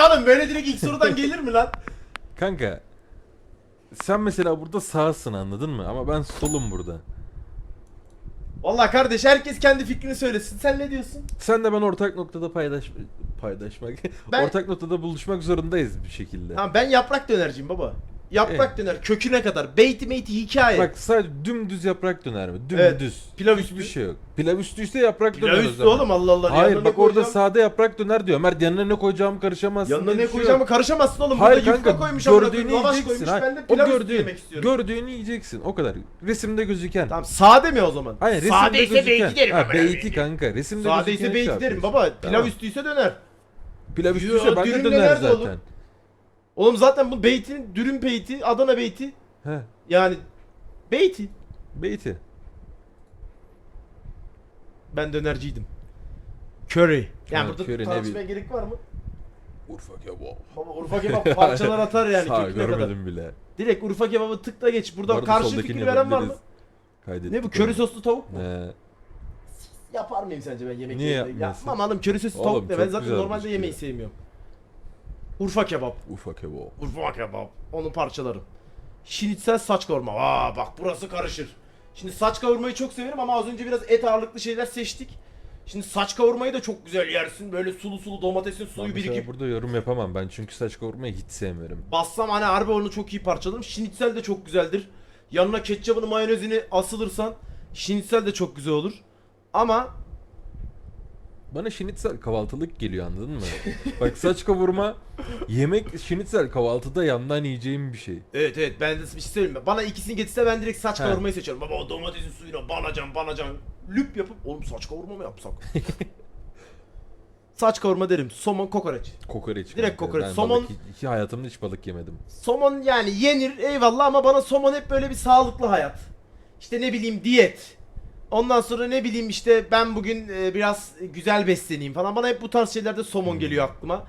oğlum böyle direkt ilk sorudan gelir mi lan? Kanka sen mesela burada sağsın anladın mı? Ama ben solum burada. Vallahi kardeş herkes kendi fikrini söylesin. Sen ne diyorsun? Sen de ben ortak noktada paylaş paylaşmak. Ben- ortak noktada buluşmak zorundayız bir şekilde. Tamam ben yaprak dönerciyim baba. Yaprak döner köküne kadar. Beyti meyti hikaye. Bak sadece dümdüz yaprak döner mi? Evet, Dümdüz. pilav Hiçbir üstü. şey yok. Pilav üstüyse yaprak Pilav döner o üstü zaman. oğlum Allah Allah. Hayır Yanına bak ne orada koyacağım? sade yaprak döner diyor. Mert yanına ne koyacağımı karışamazsın. Yanına diye ne şey koyacağımı yok. karışamazsın oğlum. Hayır Burada yufka kanka koymuş amına gördüğünü koyayım. Lavaş yiyeceksin. koymuş. Hayır, Ben de o pilav üstü gördüğün, yemek istiyorum. gördüğünü yiyeceksin o kadar. Resimde gözüken. Tamam sade mi o zaman? Hayır resimde Sade ise gözüken. beyti derim. Ha, beyti kanka. Resimde Sade gözüken ise beyti şey derim yapıyorsun. baba. Pilav Tamam. üstüyse döner. Pilav Yo, üstüyse ben de dürüm döner döner de zaten. Oğlum zaten bu beytin dürüm beyti, Adana beyti. He. Yani beyti. Beyti. Ben dönerciydim. Curry. Yani Ha, burada curry ne tartışmaya gerek var mı? Urfa kebap. Baba Urfa kebap parçalar atar yani Sağ köküne kadar. görmedim bile. Direkt Urfa kebabı tıkla geç. Burada Bu arada karşı soldakini fikir veren var mı? yapabiliriz. Kaydettik Ne bu onu. köri soslu tavuk mu? Ne? Yapar mıyım sence ben yemek Niye yerine? yapmıyorsun? Yapmam hanım köri soslu Oğlum, tavuk ne? Ben çok zaten güzel normalde gözüküyor. yemeği sevmiyorum. Urfa kebap. Urfa kebap. Urfa kebap. Onu parçalarım. Şinitsel saç kavurma. Aa bak burası karışır. Şimdi saç kavurmayı çok severim ama az önce biraz et ağırlıklı şeyler seçtik. Şimdi saç kavurmayı da çok güzel yersin. Böyle sulu sulu domatesin suyu birikip burada yorum yapamam ben çünkü saç kavurmayı hiç sevmiyorum. bassam hani harbi onu çok iyi parçalarım. Şinitsel de çok güzeldir. Yanına ketçapını mayonezini asılırsan şinitsel de çok güzel olur. Ama Bana şinitsel kahvaltılık geliyor anladın mı? Bak saç kavurma yemek şinitsel kahvaltıda yandan yiyeceğim bir şey. Evet evet ben de bir şey söyleyeyim mi? Bana ikisini getirse ben direkt saç He. kavurmayı seçerim. Baba o domatesin suyuna banacan banacan lüp yapıp oğlum saç kavurma mı yapsak? saç kavurma derim. Somon kokoreç. Kokoreç. Direkt kanka. kokoreç. Ben Somon- balık hiç, hiç hayatımda hiç balık yemedim. Somon yani yenir eyvallah ama bana somon hep böyle bir sağlıklı hayat. İşte ne bileyim diyet. Ondan sonra ne bileyim işte ben bugün e, biraz güzel besleneyim falan. Bana hep bu tarz şeylerde somon Hmm. geliyor aklıma.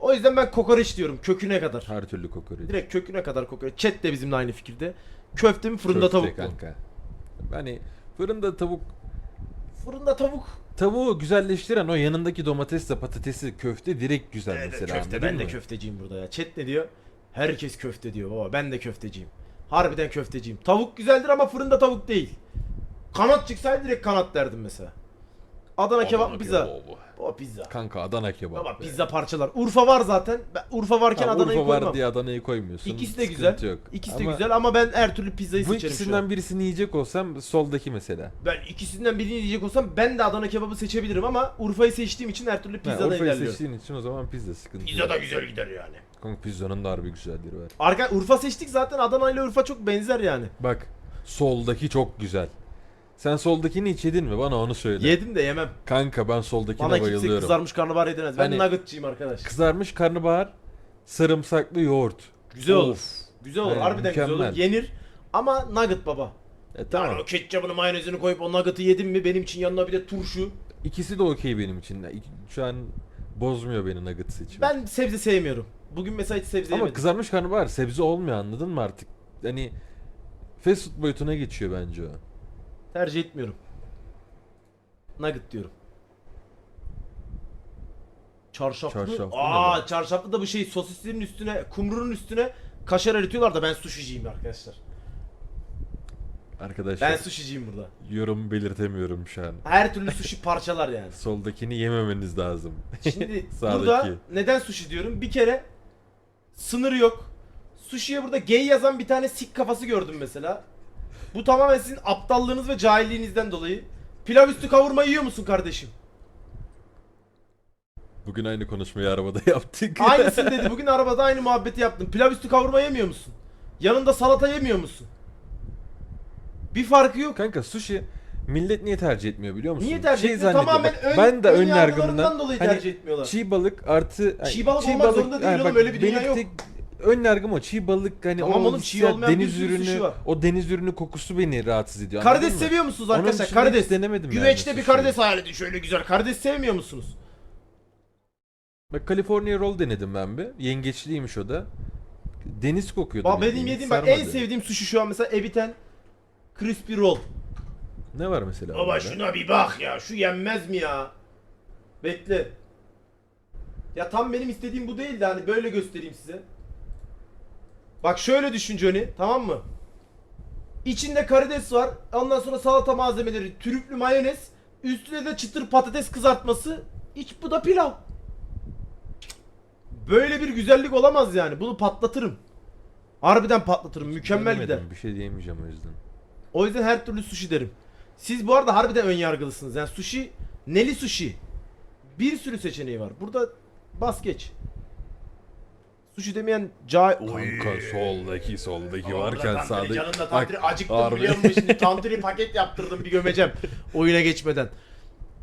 O yüzden ben kokoreç diyorum köküne kadar. Her türlü kokoreç. Direkt köküne kadar kokoreç. Chat de bizimle aynı fikirde. Köfte mi fırında Köfte tavuk mu? kanka. Hani fırında tavuk Fırında tavuk. tavuğu güzelleştiren o yanındaki domatesle patatesi köfte direkt güzel Evet, mesela köfte anladın ben de mı? köfteciyim burada ya. Chat ne diyor? Herkes köfte diyor baba. Ben de köfteciyim. Harbiden köfteciyim. Tavuk güzeldir ama fırında tavuk değil. Kanat çıksaydı direkt kanat derdim mesela. Adana, kebap pizza. kebabı. Baba pizza. Kanka Adana kebap. Baba be. pizza parçalar. Urfa var zaten. Ben Urfa varken Ha, Adana'yı Urfa koymam. var diye Adana'yı koymuyorsun. İkisi de Sıkıntı güzel. Yok. İkisi de Ama güzel ama ben her türlü pizzayı Bu seçerim şu an. ikisinden birisini yiyecek olsam soldaki mesela. Ben ikisinden birini diyecek olsam ben de Adana kebabı seçebilirim ama Urfa'yı seçtiğim için her türlü Ha, pizzada Urfa'yı ilerliyorum. seçtiğin için o zaman pizza sıkıntı Pizza yok. da güzel gider yani. Kanka pizzanın da harbi güzelleri var. Arka Urfa seçtik zaten Adana ile Urfa çok benzer yani. Bak soldaki çok güzel. Sen soldakini hiç yedin mi? Bana onu söyle. Yedim de yemem. Kanka ben soldakine Bana kimse bayılıyorum. kızarmış karnabahar yedirmez. Ben Hani- nuggetçıyım arkadaş. Kızarmış karnabahar, sarımsaklı yoğurt. Güzel olur. Of. Güzel olur. Aynen, Harbiden güzel olur. mükemmel. Yenir. Ama nugget baba. E Tamam. tamam. o ketçapını mayonezini koyup o nugget'ı yedim mi benim için yanına bir de turşu. İkisi de okey benim için. Şu an bozmuyor beni nugget seçimi. Ben sebze sevmiyorum. Bugün mesela hiç sebze Ama yemedim. kızarmış karnabahar sebze olmuyor anladın mı artık? Hani fast food boyutuna geçiyor bence o. Tercih etmiyorum. Nugget diyorum. Çarşaflı. Çarşaflı Aa çarşaflı da bu şey sosislerin üstüne, kumrunun üstüne kaşar eritiyorlar da ben sushiciyim arkadaşlar. Arkadaşlar Ben sushiciyim burada. yorum belirtemiyorum şu an. Her türlü sushi parçalar yani. Soldakini yememeniz lazım. Şimdi burada neden sushi diyorum? Bir kere sınır yok. Sushi'ye burada gay yazan bir tane sik kafası gördüm mesela. Bu tamamen sizin aptallığınız ve cahilliğinizden dolayı. Pilav üstü kavurma yiyor musun kardeşim? Bugün aynı konuşmayı arabada yaptık. Aynısını dedi. Bugün arabada aynı muhabbeti yaptım. Pilav üstü kavurma yemiyor musun? Yanında salata yemiyor musun? Bir farkı yok. Kanka sushi millet niye tercih etmiyor biliyor musun? Niye tercih Şey etmiyor? zannediyor, Tamamen bak, ön, ben de ön yargılarından yargımdan dolayı hani tercih etmiyorlar. çiğ balık artı Çiğ balık olmak zorunda değil oğlum, öyle bir dünya yok. Ön yargım o. Çiğ balık hani Tamam o oğlum, çiğ hissiyat, olmayan bir deniz sürü sushi ürünü var. o deniz ürünü kokusu beni rahatsız ediyor. Karides anladın mı? seviyor musunuz Onun arkadaşlar? dışında hiç Karides. denemedim yani Güveçte bir sushi'yi. karides hayal edin şöyle güzel. Karides sevmiyor musunuz? Bak California roll denedim ben bir. Yengeçliymiş o da. Deniz kokuyordu. Bak benim bildiğin, yediğim bak en sarmadı. sevdiğim sushi şu an mesela Ebiten Crispy Roll. Ne var mesela? Baba orada? şuna bir bak ya. Şu yenmez mi ya? Bekle. Ya tam benim istediğim bu değildi hani böyle göstereyim size. Bak şöyle düşün Johnny tamam mı? İçinde karides var. Ondan sonra salata malzemeleri, trüflü mayonez, üstüne de çıtır patates kızartması. İç bu da pilav. Böyle bir güzellik olamaz yani. Bunu patlatırım. Harbiden patlatırım. Mükemmel gider. Denemedim, Bir şey diyemeyeceğim o yüzden. O yüzden her türlü sushi derim. Siz bu arada harbiden ön yargılısınız. Yani sushi, neli sushi. Bir sürü seçeneği var. Burada bas geç. Sushi demeyen cahil... Kanka soldaki soldaki varken sağdaki. Canım da Bak, tantri acıktım harbi. biliyor musun? Şimdi tantri paket yaptırdım bir gömeceğim. Oyuna geçmeden.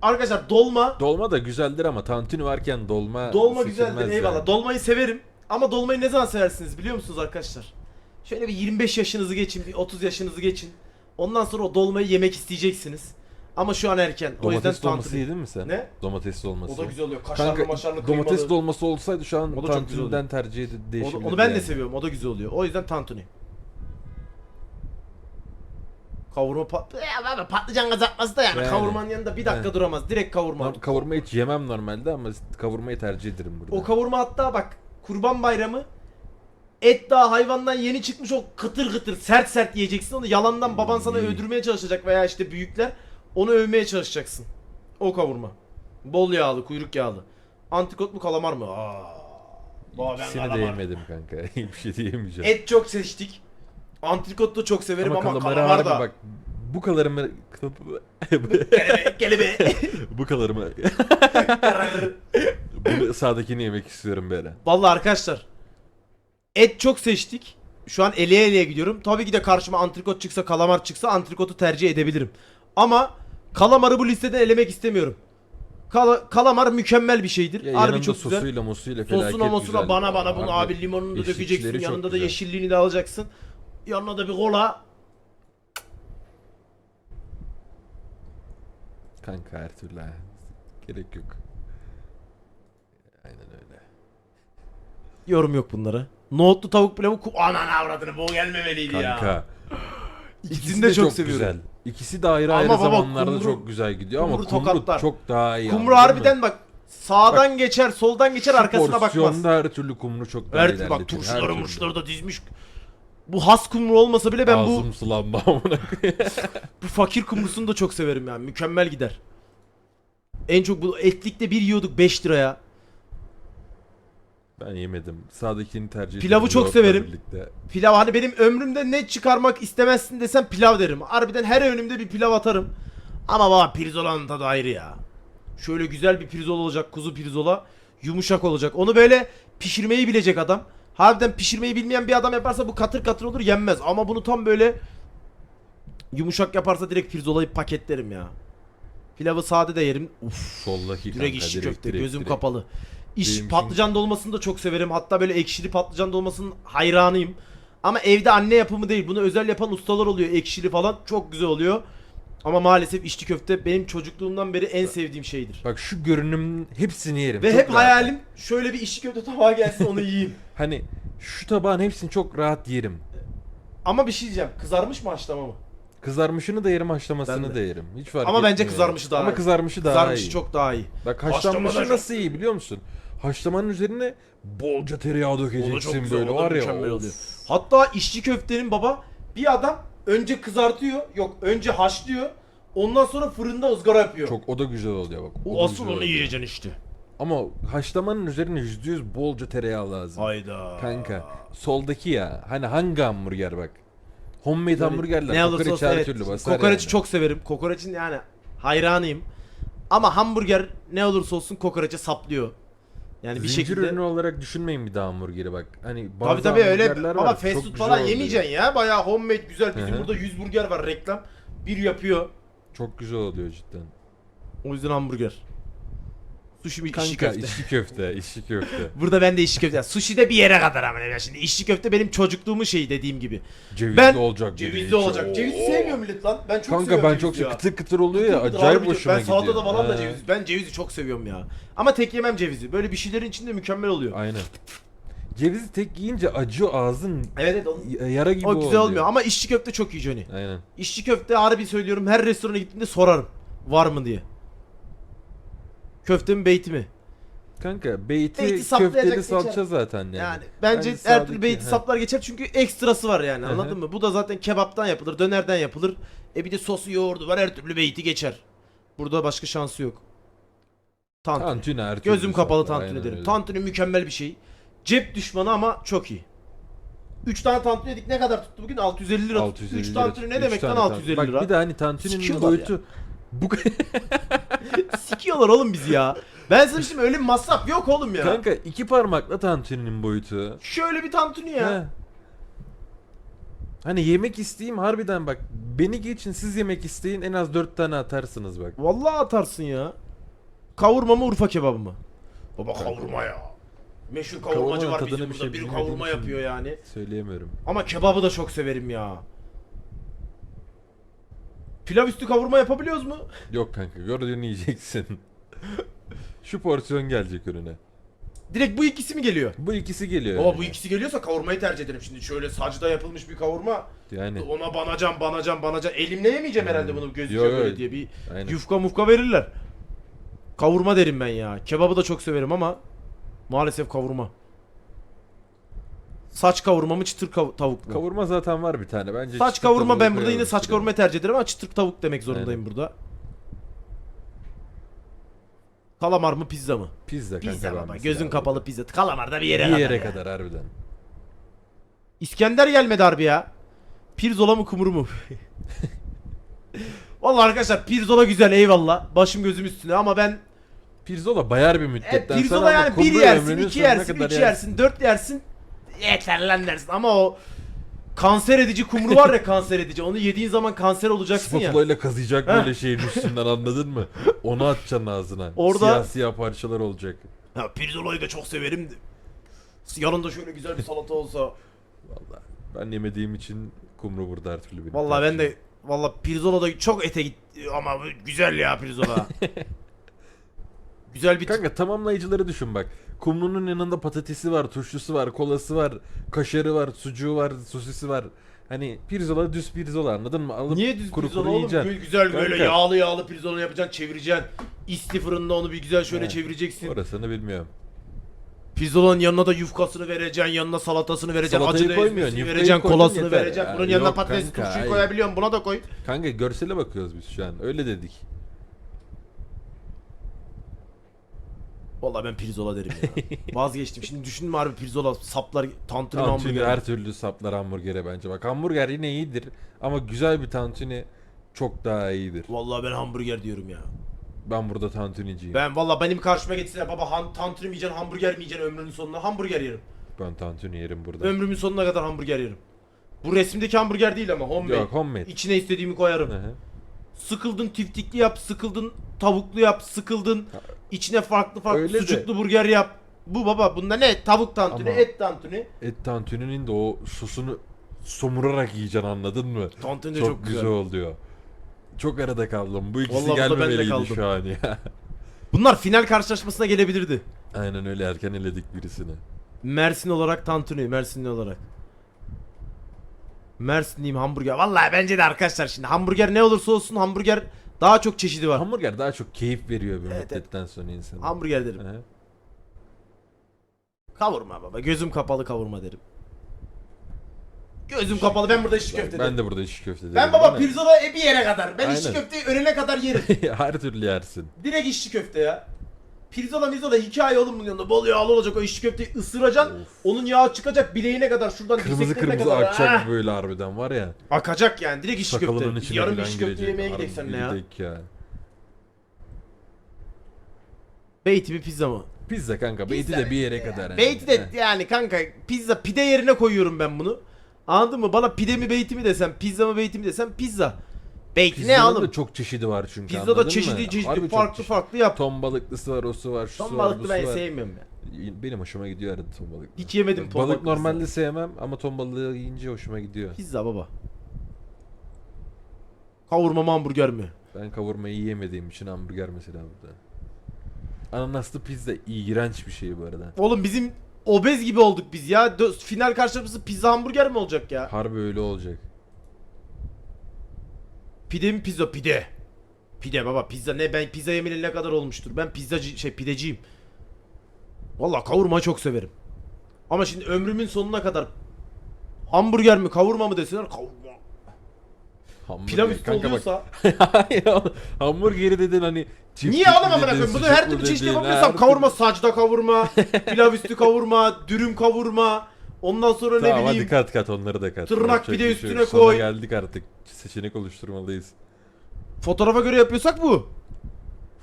Arkadaşlar dolma. Dolma da güzeldir ama tantuni varken dolma Dolma güzeldir eyvallah. yani. Dolmayı severim. Ama dolmayı ne zaman seversiniz biliyor musunuz arkadaşlar? Şöyle bir 25 yaşınızı geçin, bir 30 yaşınızı geçin. Ondan sonra o dolmayı yemek isteyeceksiniz. Ama şu an erken. O yüzden Domates dolması tantuni. yedin mi sen? Ne? Domates dolması. O da güzel oluyor. Kaşarlı Kanka maşarlı kıymalı. domates dolması olsaydı şu an O da çok güzel tercih ed- Onu, onu ben de yani. seviyorum. O da güzel oluyor. O yüzden tantuni. Kavurma pat ya abi patlıcan kızartması da yani, Yani. kavurmanın yanında bir dakika Evet. duramaz. Direkt kavurma. Tam kavurma hiç yemem normalde ama kavurmayı tercih ederim burada. O kavurma hatta bak Kurban Bayramı et daha hayvandan yeni çıkmış o kıtır kıtır sert sert yiyeceksin onu yalandan baban sana İyi. öldürmeye çalışacak veya işte büyükler onu övmeye çalışacaksın. O kavurma. Bol yağlı, kuyruk yağlı. Antikot mu kalamar mı? Aa. Baba ben İkisini de kalamar. yemedim kanka. bir şey diyemeyeceğim. Et çok seçtik. Antrikot da çok severim ama, kalamar harbi da. bak bu kadarımı Kelebe, kelebe. bu kadarımı bu sağdakini yemek istiyorum böyle. Vallahi arkadaşlar et çok seçtik. Şu an eleye eleye gidiyorum. Tabii ki de karşıma antrikot çıksa, kalamar çıksa antrikotu tercih edebilirim. Ama kalamarı bu listeden elemek istemiyorum. Kala- kalamar mükemmel bir şeydir. Ya Harbi yanında çok güzel. sosuyla mosuyla felaket Sosuna mosuna güzel. bana bana bunu Harbi. abi limonunu da dökeceksin. çok Yanında da güzel. yeşilliğini de alacaksın. Yanına da bir kola. Kanka her türlü ha. Gerek yok. Aynen öyle. Yorum yok bunlara. Nohutlu tavuk pilavı ku Anan avradını bu gelmemeliydi ya. Kanka. İkisini de çok, seviyorum. güzel. İkisi de ayrı Ama ayrı baba, zamanlarda kumru- çok güzel gidiyor ama kumru kumru tokatlar. çok daha iyi. Kumru anladın mı? harbiden bak sağdan geçer, soldan geçer, Şu arkasına bakmaz. porsiyonda her türlü kumru çok daha Her ilerletir. bak her turşuları türlü. murşuları da dizmiş. Bu has kumru olmasa bile ben bu Ağzım sulandı amına koyayım. bu fakir kumrusunu da çok severim yani. Mükemmel gider. En çok bu etlikte bir yiyorduk 5 liraya. Ben yemedim. Sağdakini tercih Pilavı ederim çok yoğurtla severim. Birlikte. Pilav hani benim ömrümde ne çıkarmak istemezsin desem pilav derim. Harbiden her önümde bir pilav atarım. Ama baba pirzolanın tadı ayrı ya. Şöyle güzel bir pirzola olacak, kuzu pirzola. Yumuşak olacak. Onu böyle pişirmeyi bilecek adam. Harbiden pişirmeyi bilmeyen bir adam yaparsa bu katır katır olur yenmez. Ama bunu tam böyle yumuşak yaparsa direkt pirzolayı paketlerim ya. Pilavı sade de yerim. Uf. Soldaki Direkt kanka, işçi direkt, köfte direkt, gözüm direkt. kapalı. İş Benim patlıcan dolmasını da çok severim. Hatta böyle ekşili patlıcan dolmasının hayranıyım. Ama evde anne yapımı değil. Bunu özel yapan ustalar oluyor. Ekşili falan çok güzel oluyor. Ama maalesef içli köfte benim çocukluğumdan beri en sevdiğim şeydir. Bak şu görünümün hepsini yerim. Ve Çok hep rahat. hayalim şöyle bir içli köfte tabağı gelsin onu yiyeyim. Hani şu tabağın hepsini çok rahat yerim. Ama bir şey diyeceğim. Kızarmış mı haşlama mı? Kızarmışını da yerim, Ben haşlamasını de. da yerim. Hiç fark Ama bence etmiyor kızarmışı daha Ama iyi. kızarmışı daha Kızarmışı iyi. çok daha iyi. Bak Haşlama da haşlanmışı çok- nasıl iyi biliyor musun? Haşlamanın üzerine bolca tereyağı O dökeceksin güzel. böyle o da var ya. mükemmel of. oluyor. Hatta içli köftenin baba bir adam önce kızartıyor. Yok önce haşlıyor. Ondan sonra fırında ızgara yapıyor. Çok o da güzel oluyor bak. o da asıl güzel onu oluyor. yiyeceksin işte. Ama haşlamanın üzerine %100 bolca tereyağı lazım. Hayda. Kanka soldaki ya hani hangi hamburger bak. Homemade hamburgerler ne olursa kokoreç olsun her evet. türlü basar Kokoreçi yani. çok severim. Kokoreçin yani hayranıyım. Ama hamburger ne olursa olsun kokoreçe saplıyor. Yani bir Zincir şekilde ürünü olarak düşünmeyin bir daha hamburgeri bak. Hani bazı Tabii tabii öyle hamburgerler ama var, fast çok food güzel falan oluyor. yemeyeceksin ya. Bayağı homemade güzel. Bizim Hı hı. burada 100 burger var reklam. Bir yapıyor. Çok güzel oluyor cidden. O yüzden hamburger. Sushi mi işçi Kanka köfte. içli köfte, içli köfte. Burada ben de içli köfte. Sushi de bir yere kadar ama ya şimdi içli köfte benim çocukluğumun şeyi dediğim gibi. Cevizli Ben- olacak. Cevizli olacak. Cevizi sevmiyor millet lan. Ben çok Kanka seviyorum ben cevizi çok ya. kıtır kıtır oluyor ya Kıtır acayip harbi çok- hoşuma Ben gidiyor. salatada falan da He. ceviz. Ben cevizi çok seviyorum ya. Ama tek yemem cevizi. Böyle bir şeylerin içinde mükemmel oluyor. Aynen. Cevizi tek yiyince acıyor ağzın Evet evet. O, y- yara gibi o güzel oluyor. olmuyor ama içli köfte çok iyi Johnny. Aynen. İçli köfte harbi söylüyorum her restorana gittiğimde sorarım. Var mı diye. Köfte mi beyti mi? Kanka beyti, Beyti saplayacak köfteli geçer. salça zaten yani. Yani bence Bence her türlü sağdaki, beyti he. saplar geçer çünkü ekstrası var yani Hı hı. anladın mı? Bu da zaten kebaptan yapılır, dönerden yapılır. E bir de sosu yoğurdu var her türlü beyti geçer. Burada başka şansı yok. Tantuni. Tantuni her türlü Gözüm kapalı saplar, tantuni aynen derim. öyle. Tantuni mükemmel bir şey. Cep düşmanı ama çok iyi. 3 tane tantuni yedik ne kadar tuttu bugün? 650 lira. 650 3 lira tantuni tuttu. ne Üç demek lan tane 650 tantuni. lira? Bak bir de hani tantuninin Sikiyorlar boyutu bu Sikiyorlar oğlum bizi ya. Ben sana şimdi öyle bir masraf yok oğlum ya. kanka iki parmakla tantuninin boyutu. Şöyle bir tantuni ya. He. Hani yemek isteyeyim harbiden bak beni geçin siz yemek isteyin en az dört tane atarsınız bak. Vallahi atarsın ya. Kavurma mı Urfa kebabı mı? Baba kavurma ya. Meşhur kavurmacı Kavurmanın var tadını bizim bir burada. şey bilmediğim kavurma için- yapıyor yani. Söyleyemiyorum. Ama kebabı da çok severim ya. Pilav üstü kavurma yapabiliyoruz mu? Yok kanka gördüğünü yiyeceksin. Şu porsiyon gelecek önüne. Direkt bu ikisi mi geliyor? Bu ikisi geliyor. Yani. bu ikisi geliyorsa kavurmayı tercih ederim. Şimdi şöyle sacda yapılmış bir kavurma. Yani Ona banacan banacan banacan. Elimle yemeyeceğim herhalde bunu gözüküyor Yo, yo. böyle diye. Bir aynen. yufka mufka verirler. Kavurma derim ben ya. Kebabı da çok severim ama maalesef kavurma. Saç kavurma mı çıtır kav- tavuk mu? Kavurma zaten var bir tane. Bence saç çıtır kavurma tavuğu ben burada yine saç şuraya. kavurmayı tercih ederim ama çıtır tavuk demek zorundayım burada. Kalamar mı pizza mı? Pizza kanka. Pizza ben baba. mesela Gözün kapalı pizza. Kalamar da bir yere Bir kadar. yere ya. kadar harbiden. İskender gelmedi harbi ya. Pirzola mı kumru mu? Vallahi arkadaşlar pirzola güzel eyvallah. Başım gözüm üstüne ama ben Pirzola bayar bir e, müddetten pirzola sonra yani ama bir kumru yersin, ömrünün iki sonuna yersin, kadar üç yersin, dört yersin. Yeter lan dersin ama o kanser edici kumru var ya kanser edici. Onu yediğin zaman kanser olacaksın ya. Spatula ile kazıyacak böyle şeyin üstünden anladın mı? Onu atacaksın ağzına. Orada- Siyah siyah parçalar olacak. Ya pirzolayı da çok severim. Yanında şöyle güzel bir salata olsa. Vallahi ben yemediğim için kumru burada her türlü benim. Vallahi ben tercihim. de vallahi pirzola da çok ete gitti ama güzel ya pirzola. güzel bir Kanka tamamlayıcıları düşün bak. Kumrunun yanında patatesi var, turşusu var, kolası var, kaşarı var, sucuğu var, sosisi var. Hani pirzola düz pirzola anladın mı? Alıp Niye düz kuru pirzola kuru oğlum? yiyeceksin. Güzel böyle Kanka. yağlı yağlı pirzola yapacaksın, çevireceksin. İsti fırında onu bir güzel şöyle He. çevireceksin. Orasını bilmiyorum. Pirzolanın yanına da yufkasını vereceksin, yanına salatasını vereceksin, Salatayı acılı koymuyorsun, ezmesini yufkayı vereceksin, koydun kolasını yeter vereceksin. ya. Bunun yanına Yok patates kanka, turşuyu hayır. koyabiliyorsun, buna da koy. Kanka görsele bakıyoruz biz şu an. Öyle dedik. Vallahi ben pirzola derim ya. Vazgeçtim. Şimdi düşündüm harbi pirzola, saplar, tantuni, Tantuni hamburger. her türlü saplar hamburgere bence. Bak hamburger yine iyidir ama güzel bir tantuni çok daha iyidir. Vallahi ben hamburger diyorum ya. Ben burada tantuniciyim. Ben vallahi benim karşıma geçsinler baba han, tantuni mi yiyeceksin, hamburger mi yiyeceksin ömrünün sonuna? Hamburger yerim. Ben tantuni yerim burada. Ömrümün sonuna kadar hamburger yerim. Bu resimdeki hamburger değil ama homemade. Yok homemade. İçine istediğimi koyarım. Hı hı. Sıkıldın tiftikli yap, sıkıldın tavuklu yap, sıkıldın içine farklı farklı Öyle de- sucuklu burger yap. Bu baba bunda ne? Tavuk tantuni, Ama- et tantuni. Et tantuninin de o sosunu somurarak yiyeceksin anladın mı? Tantuni de çok, güzel. oluyor. Çok arada kaldım. Bu ikisi Vallahi burada ben de gelmemeliydi kaldım. şu an ya. Bunlar final karşılaşmasına gelebilirdi. Aynen öyle erken eledik birisini. Mersin olarak tantuni, Mersinli olarak. Mersinliyim hamburger. Vallahi bence de arkadaşlar şimdi hamburger ne olursa olsun hamburger daha çok çeşidi var. Hamburger daha çok keyif veriyor bir Evet, müddetten sonra insana. hamburger derim. Hı. Kavurma baba. Gözüm kapalı kavurma derim. Gözüm kapalı ben burada içli köfte derim. Ben de burada içli köfte derim. Ben baba mi? pirzola bir yere kadar. Ben içli Aynen. köfteyi önüne kadar yerim. Her türlü yersin. Direkt içli köfte ya. Pirzola mirzola hikaye oğlum bunun yanında. Bol yağlı olacak o içli köfteyi ısıracaksın. Of. Onun yağı çıkacak bileğine kadar şuradan Kırmızı dirseklerine kırmızı kadar. akacak Ah! böyle harbiden var ya. Akacak yani direkt içli Sakalının köfte. içine Yarın bir içli köfte yemeye gidelim seninle ya. gidek ya. Beyti mi pizza mı? Pizza kanka. Beyti de bir yere kadar. yani. Beyti de Heh. yani kanka pizza pide yerine koyuyorum ben bunu. Anladın mı? Bana pide mi beyti mi desem, pizza mı beyti mi desem pizza. Beyti ne Pizzanın oğlum? da çok çeşidi var çünkü Pizzada anladın çeşitli mı? çeşitli Harbi çok farklı çeşit. farklı yap. Ton balıklısı var, osu var, şusu Ton var, balıklı busu ben var. sevmiyorum ya. Benim hoşuma gidiyor arada ton balıklı. Hiç yemedim ton Balık balıklısı. normalde sevmem ama ton balığı yiyince hoşuma gidiyor. Pizza baba. Kavurma mı hamburger mi? Ben kavurmayı yiyemediğim için hamburger mesela burada. Ananaslı pizza iğrenç bir şey bu arada. Oğlum bizim obez gibi olduk biz ya. Dö- final karşılaşması pizza hamburger mi olacak ya? Harbi öyle olacak. Pide mi pizza? Pide. Pide baba pizza ne ben pizza yemeli ne kadar olmuştur. Ben pizzacı şey pideciyim. Valla kavurma çok severim. Ama şimdi ömrümün sonuna kadar hamburger mi kavurma mı deseler kavurma. Hamburger. Pilav üstü Kanka oluyorsa. Hayır oğlum, hamburgeri dedin hani çift Niye oğlum amına dedin, koyayım? Bunu sucuklu her türlü çeşit dedin, yapabiliyorsam her kavurma, sacda kavurma, pilav üstü kavurma, dürüm kavurma. Ondan sonra Tamam ne bileyim. hadi kat kat onları da kat. Tırnak Yapacak bir de şey üstüne. Sona koy. geldik artık. Seçenek oluşturmalıyız. Fotoğrafa göre yapıyorsak bu.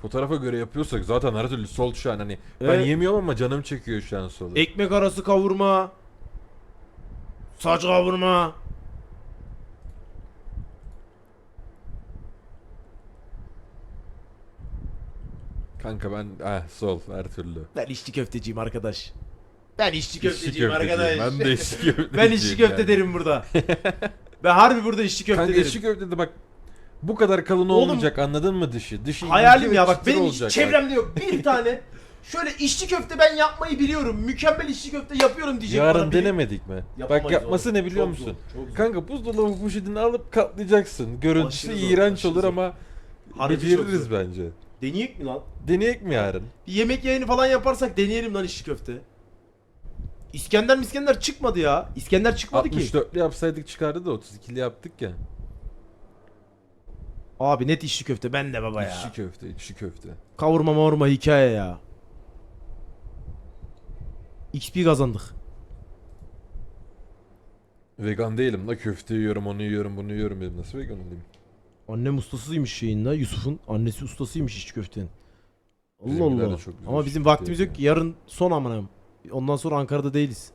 Fotoğrafa göre yapıyorsak zaten her türlü sol şu an hani ben Evet. yemiyorum ama canım çekiyor şu an solu. Ekmek arası kavurma. Saç kavurma. Kanka ben eh sol her türlü. Ben içli köfteciyim arkadaş. Ben İşçi köfteciyim arkadaş. Ben de içli köfteciyim. ben içli köfte yani. derim burada. ben harbi burada içli köfte Kanka derim. içli köfte de bak bu kadar kalın Oğlum, olmayacak anladın mı dışı? Dışı Hayalim ya bak benim olacak çevremde yok. Bir tane şöyle içli köfte ben yapmayı biliyorum. Mükemmel içli köfte yapıyorum diyecek Yarın denemedik mi? Yapamayız bak yapması oğlum. ne biliyor Çok musun? zor, çok zor. Kanka buzdolabı poşetini alıp katlayacaksın. Görüntüsü Aşırı zor, iğrenç aşırı olur zor. ama beceririz zor. bence. Deneyek mi lan? Deneyek mi yarın? Bir yemek yayını falan yaparsak deneyelim lan içli köfte. İskender miskender çıkmadı ya. İskender çıkmadı ki. 64'lü yapsaydık çıkardı da 32'li yaptık ya. Abi net içli köfte ben de baba ya. İçli köfte, içli köfte. Kavurma mavurma hikaye ya. XP kazandık. Vegan değilim la köfte yiyorum, onu yiyorum, bunu yiyorum dedim. Nasıl vegan olayım? Annem ustasıymış şeyin la Yusuf'un. Annesi ustasıymış içli köftenin. Allah Bizimkiler de Allah. çok güzel Ama içli bizim köfte vaktimiz yok yapıyor. ki yarın son amına. Ondan sonra Ankara'da değiliz.